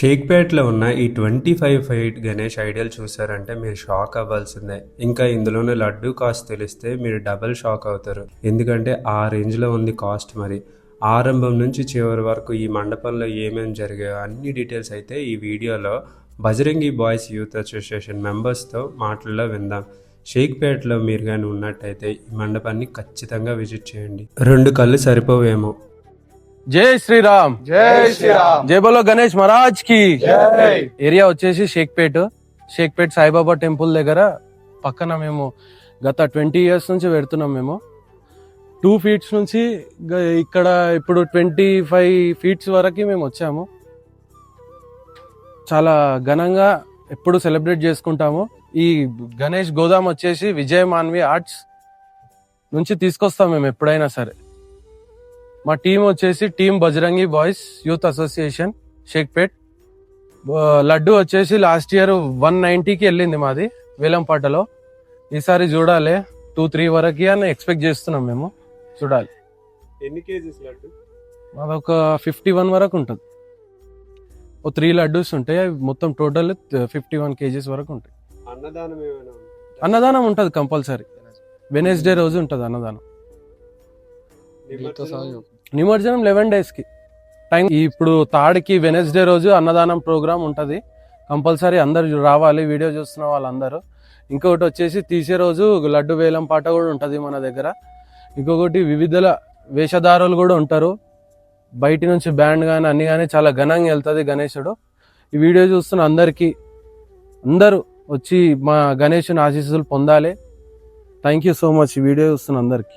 షేక్పేట్లో ఉన్న ఈ twenty five feet Ganesh idol చూసారంటే మీరు షాక్ అవ్వాల్సిందే. ఇంకా ఇందులోనే లడ్డు కాస్ట్ తెలిస్తే మీరు డబల్ షాక్ అవుతారు. ఎందుకంటే ఆ రేంజ్లో ఉంది కాస్ట్ మరి. ఆరంభం నుంచి చివరి వరకు ఈ మండపంలో ఏమేమి జరిగాయో అన్ని డీటెయిల్స్ అయితే ఈ వీడియోలో బజరంగి బాయ్స్ యూత్ అసోసియేషన్ మెంబర్స్తో మాటల్లో విందాం. షేక్పేట్లో మీరు కానీ ఉన్నట్టయితే ఈ మండపాన్ని ఖచ్చితంగా విజిట్ చేయండి. రెండు కళ్ళు సరిపోవేమో. జై శ్రీరామ్. జై శ్రీరామ్. జై బోలో గణేష్ మహారాజ్కి. ఏరియా వచ్చేసి షేక్పేట్. షేక్పేట్ సాయిబాబా టెంపుల్ దగ్గర పక్కన మేము గత ట్వంటీ ఇయర్స్ నుంచి పెడుతున్నాం మేము. టూ ఫీట్స్ నుంచి ఇక్కడ ఇప్పుడు ట్వంటీ ఫైవ్ ఫీట్స్ వరకు మేము వచ్చాము. చాలా ఘనంగా ఎప్పుడు సెలబ్రేట్ చేసుకుంటాము. ఈ గణేష్ గోదాం వచ్చేసి విజయ్ మాన్వి ఆర్ట్స్ నుంచి తీసుకొస్తాం మేము ఎప్పుడైనా సరే. మా టీం వచ్చేసి team Bajrangi boys youth association Shaikpet laddu వచ్చేసి లాస్ట్ ఇయర్ వన్ నైన్టీకి వెళ్ళింది మాది వేలంపాటలో. ఈసారి చూడాలి టూ త్రీ వరకు అని ఎక్స్పెక్ట్ చేస్తున్నాం మేము. చూడాలి. ఎన్ని కేజీస్ లడ్డు? మాది ఒక ఫిఫ్టీ వన్ వరకు ఉంటుంది. ఓ త్రీ లడ్డూస్ ఉంటాయి అవి మొత్తం టోటల్ ఫిఫ్టీ వన్ కేజీస్ వరకు ఉంటాయి. అన్నదానం ఏమైనా అన్నదానం ఉంటుంది కంపల్సరీ. వెనస్డే రోజు ఉంటుంది అన్నదానం. నిమజ్జనం? లెవెన్ డేస్కి. టైం ఇప్పుడు తాడికి వెనస్డే రోజు అన్నదానం ప్రోగ్రామ్ ఉంటది. కంపల్సరీ అందరు రావాలి వీడియో చూస్తున్న వాళ్ళందరూ. ఇంకొకటి వచ్చేసి తీసే రోజు లడ్డు వేలం పాట కూడా ఉంటది మన దగ్గర. ఇంకొకటి వివిధ వేషధారులు కూడా ఉంటారు. బయటి నుంచి బ్యాండ్ కానీ అన్ని కానీ చాలా ఘనంగా వెళ్తుంది గణేశుడు. ఈ వీడియో చూస్తున్న అందరికీ అందరూ వచ్చి మా గణేషుని ఆశీస్సులు పొందాలి. థ్యాంక్ యూ సో మచ్ ఈ వీడియో చూస్తున్న అందరికీ.